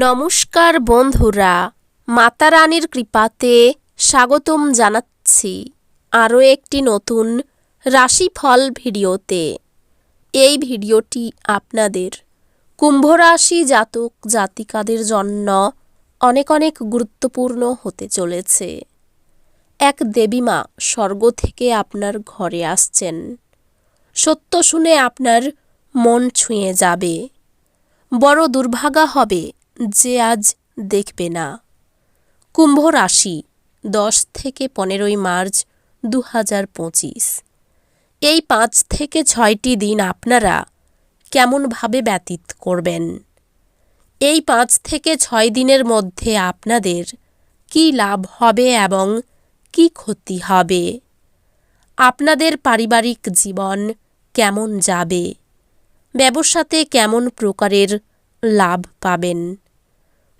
নমস্কার বন্ধুরা মাতা রানীর কৃপাতে স্বাগতম জানাচ্ছি আরও একটি নতুন রাশিফল ভিডিওতে। এই ভিডিওটি আপনাদের কুম্ভ রাশি জাতক জাতিকাদের জন্য অনেক অনেক গুরুত্বপূর্ণ হতে চলেছে। এক দেবীমা স্বর্গ থেকে আপনার ঘরে আসছেন। সত্য শুনে আপনার মন ছুঁয়ে যাবে। বড় দুর্ভাগা হবে যে আজ দেখবে না। কুম্ভ রাশি, দশ থেকে পনেরোই মার্চ দু হাজার পঁচিশ। এই পাঁচ থেকে ছয়টি দিন আপনারা কেমনভাবে ব্যতীত করবেন? এই পাঁচ থেকে ছয় দিনের মধ্যে আপনাদের কি লাভ হবে এবং কি ক্ষতি হবে? আপনাদের পারিবারিক জীবন কেমন যাবে? ব্যবসাতে কেমন প্রকারের লাভ পাবেন?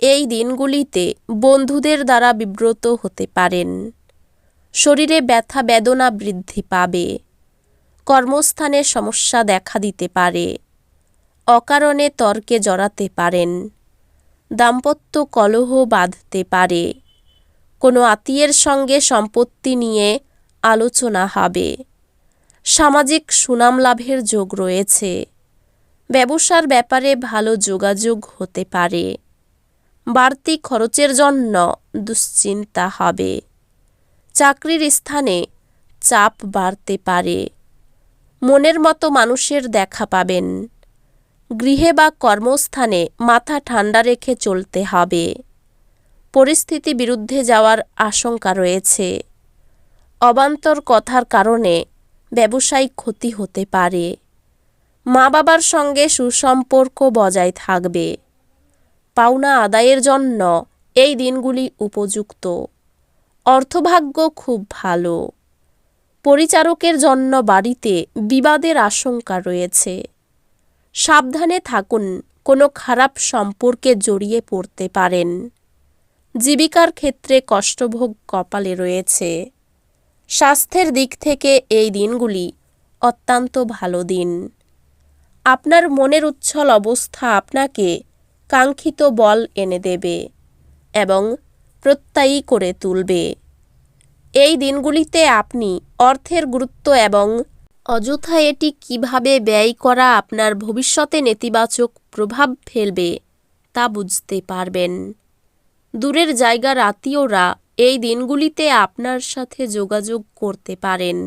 এই দিনগুলিতে বন্ধুদের দ্বারা বিব্রত হতে পারেন। শরীরে ব্যথা বেদনা বৃদ্ধি পাবে। কর্মস্থানে সমস্যা দেখা দিতে পারে। অকারণে তর্কে জড়াতে পারেন। দাম্পত্য কলহ বাঁধতে পারে। কোনো আত্মীয়ের সঙ্গে সম্পত্তি নিয়ে আলোচনা হবে। সামাজিক সুনাম লাভের যোগ রয়েছে। ব্যবসার ব্যাপারে ভালো যোগাযোগ হতে পারে। বাড়তি খরচের জন্য দুশ্চিন্তা হবে। চাকরির স্থানে চাপ বাড়তে পারে। মনের মতো মানুষের দেখা পাবেন। গৃহে বা কর্মস্থানে মাথা ঠান্ডা রেখে চলতে হবে। পরিস্থিতি বিরুদ্ধে যাওয়ার আশঙ্কা রয়েছে। অবান্তর কথার কারণে ব্যবসায়িক ক্ষতি হতে পারে। মা বাবার সঙ্গে সুসম্পর্ক বজায় থাকবে। পাওনা আদায়ের জন্য এই দিনগুলি উপযুক্ত। অর্থভাগ্য খুব ভালো। পরিচারকের জন্য বাড়িতে বিবাদের আশঙ্কা রয়েছে। সাবধানে থাকুন, কোনো খারাপ সম্পর্কে জড়িয়ে পড়তে পারেন। জীবিকার ক্ষেত্রে কষ্টভোগ কপালে রয়েছে। স্বাস্থ্যের দিক থেকে এই দিনগুলি অত্যন্ত ভালো দিন। আপনার মনের উচ্ছল অবস্থা আপনাকে কাঙ্ক্ষিত বল এনে দেবে এবং প্রত্যয়ী করে তুলবে। এই দিনগুলিতে আপনি অর্থের গুরুত্ব এবং অযথা এটি কীভাবে ব্যয় করা আপনার ভবিষ্যতে নেতিবাচক প্রভাব ফেলবে তা বুঝতে পারবেন। দূরের জায়গার আত্মীয়রা এই দিনগুলিতে আপনার সাথে যোগাযোগ করতে পারেন।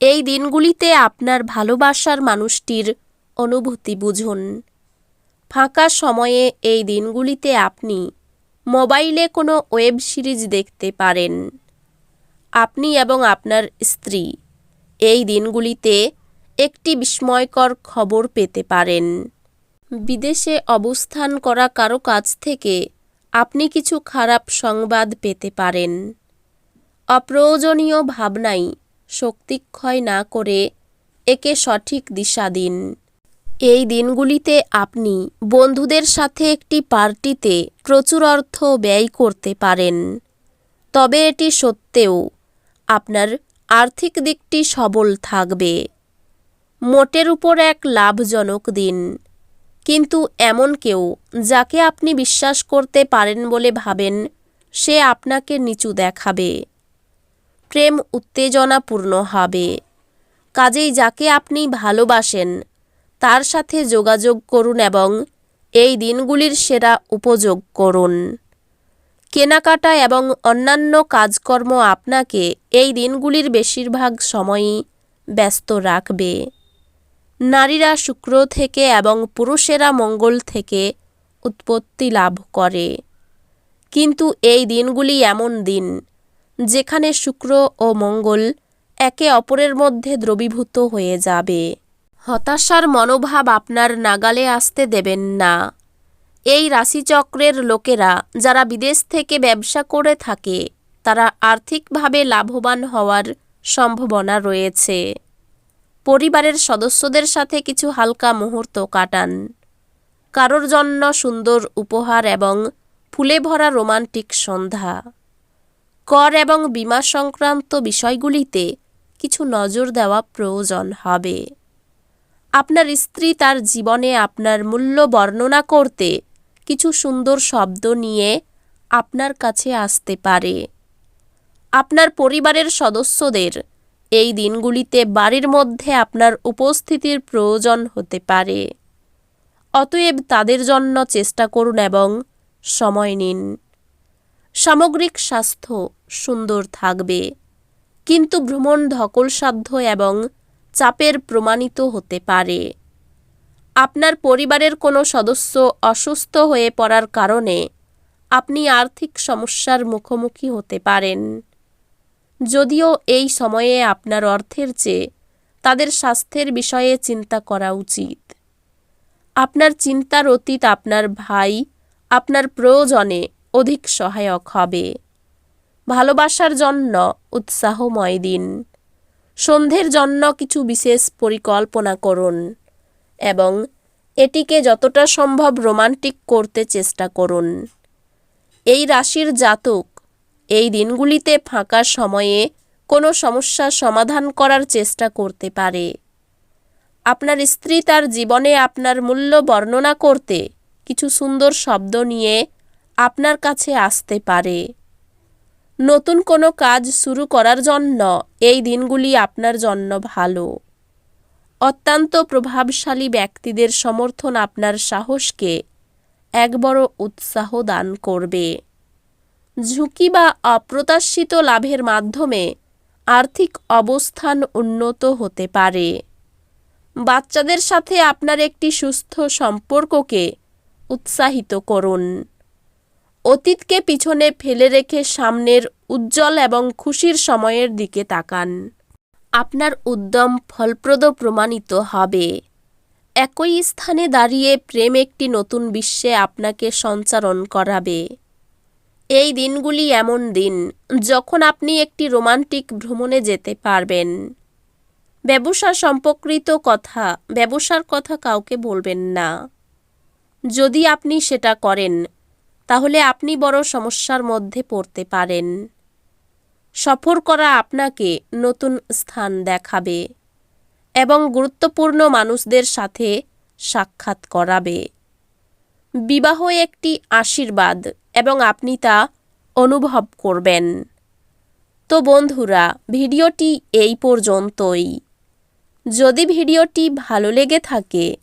এই দিনগুলিতে আপনার ভালোবাসার মানুষটির অনুভূতি বুঝুন। ফাঁকা সময়ে এই দিনগুলিতে আপনি মোবাইলে কোনো ওয়েব সিরিজ দেখতে পারেন। আপনি এবং আপনার স্ত্রী এই দিনগুলিতে একটি বিস্ময়কর খবর পেতে পারেন। বিদেশে অবস্থান করা কারও কাছ থেকে আপনি কিছু খারাপ সংবাদ পেতে পারেন। অপ্রয়োজনীয় ভাবনাই শক্তিক্ষয় না করে একে সঠিক দিশা দিন। এই দিনগুলিতে আপনি বন্ধুদের সাথে একটি পার্টিতে প্রচুর অর্থ ব্যয় করতে পারেন। তবে এটি সত্ত্বেও আপনার আর্থিক দিকটি সবল থাকবে। মোটের উপর এক লাভজনক দিন। কিন্তু এমন কেউ যাকে আপনি বিশ্বাস করতে পারেন বলে ভাবেন, সে আপনাকে নিচু দেখাবে। প্রেম উত্তেজনাপূর্ণ হবে। কাজেই যাকে আপনি ভালোবাসেন তার সাথে যোগাযোগ করুন এবং এই দিনগুলির সেরা উপযোগ করুন। কেনাকাটা এবং অন্যান্য কাজকর্ম আপনাকে এই দিনগুলির বেশিরভাগ সময়ই ব্যস্ত রাখবে। নারীরা শুক্র থেকে এবং পুরুষেরা মঙ্গল থেকে উৎপত্তি লাভ করে। কিন্তু এই দিনগুলি এমন দিন যেখানে শুক্র ও মঙ্গল একে অপরের মধ্যে দ্রবীভূত হয়ে যাবে। হতাশার মনোভাব আপনার নাগালে আসতে দেবেন না। এই রাশিচক্রের লোকেরা যারা বিদেশ থেকে ব্যবসা করে থাকে, তারা আর্থিকভাবে লাভবান হওয়ার সম্ভাবনা রয়েছে। পরিবারের সদস্যদের সাথে কিছু হালকা মুহূর্ত কাটান। কারোর জন্য সুন্দর উপহার এবং ফুলে ভরা রোমান্টিক সন্ধ্যা। কর এবং বিমা সংক্রান্ত বিষয়গুলিতে কিছু নজর দেওয়া প্রয়োজন হবে। আপনার স্ত্রী তার জীবনে আপনার মূল্য বর্ণনা করতে কিছু সুন্দর শব্দ নিয়ে আপনার কাছে আসতে পারে। আপনার পরিবারের সদস্যদের এই দিনগুলিতে বাড়ির মধ্যে আপনার উপস্থিতির প্রয়োজন হতে পারে। অতএব তাদের জন্য চেষ্টা করুন এবং সময় নিন। সামগ্রিক স্বাস্থ্য সুন্দর থাকবে, কিন্তু ভ্রমণ ধকলসাধ্য এবং চাপের প্রমাণিত হতে পারে। আপনার পরিবারের কোনো সদস্য অসুস্থ হয়ে পড়ার কারণে আপনি আর্থিক সমস্যার মুখোমুখি হতে পারেন। যদিও এই সময়ে আপনার অর্থের চেয়ে তাদের স্বাস্থ্যের বিষয়ে চিন্তা করা উচিত। আপনার চিন্তার অতীত আপনার ভাই আপনার প্রয়োজনে অধিক সহায়ক হবে। ভালোবাসার জন্য উৎসাহময় দিন। সন্ধ্যের জন্য কিছু বিশেষ পরিকল্পনা করুন এবং এটিকে যতটা সম্ভব রোমান্টিক করতে চেষ্টা করুন। এই রাশির জাতক এই দিনগুলিতে ফাঁকা সময়ে কোনো সমস্যার সমাধান করার চেষ্টা করতে পারে। আপনার স্ত্রী তার জীবনে আপনার মূল্য বর্ণনা করতে কিছু সুন্দর শব্দ নিয়ে আপনার কাছে আসতে পারে। নতুন কোনো কাজ শুরু করার জন্য এই দিনগুলি আপনার জন্য ভালো। অত্যন্ত প্রভাবশালী ব্যক্তিদের সমর্থন আপনার সাহসকে এক বড় উৎসাহ দান করবে। ঝুঁকি বা অপ্রত্যাশিত লাভের মাধ্যমে আর্থিক অবস্থান উন্নত হতে পারে। বাচ্চাদের সাথে আপনার একটি সুস্থ সম্পর্ককে উৎসাহিত করুন। অতীতকে পিছনে ফেলে রেখে সামনের উজ্জ্বল এবং খুশির সময়ের দিকে তাকান। আপনার উদ্যম ফলপ্রদ প্রমাণিত হবে। একই স্থানে দাঁড়িয়ে প্রেম একটি নতুন বিশ্বে আপনাকে সঞ্চারণ করাবে। এই দিনগুলি এমন দিন যখন আপনি একটি রোমান্টিক ভ্রমণে যেতে পারবেন। ব্যবসা সম্পর্কিত কথা, ব্যবসার কথা কাউকে বলবেন না। যদি আপনি সেটা করেন তাহলে আপনি বড় সমস্যার মধ্যে পড়তে পারেন। সফর করা আপনাকে নতুন স্থান দেখাবে এবং গুরুত্বপূর্ণ মানুষদের সাথে সাক্ষাৎ করাবে। বিবাহ একটি আশীর্বাদ এবং আপনি তা অনুভব করবেন। তো বন্ধুরা, ভিডিওটি এই পর্যন্তই। যদি ভিডিওটি ভালো লেগে থাকে,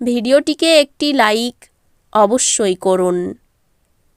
ভিডিওটিকে একটি লাইক অবশ্যই করুন।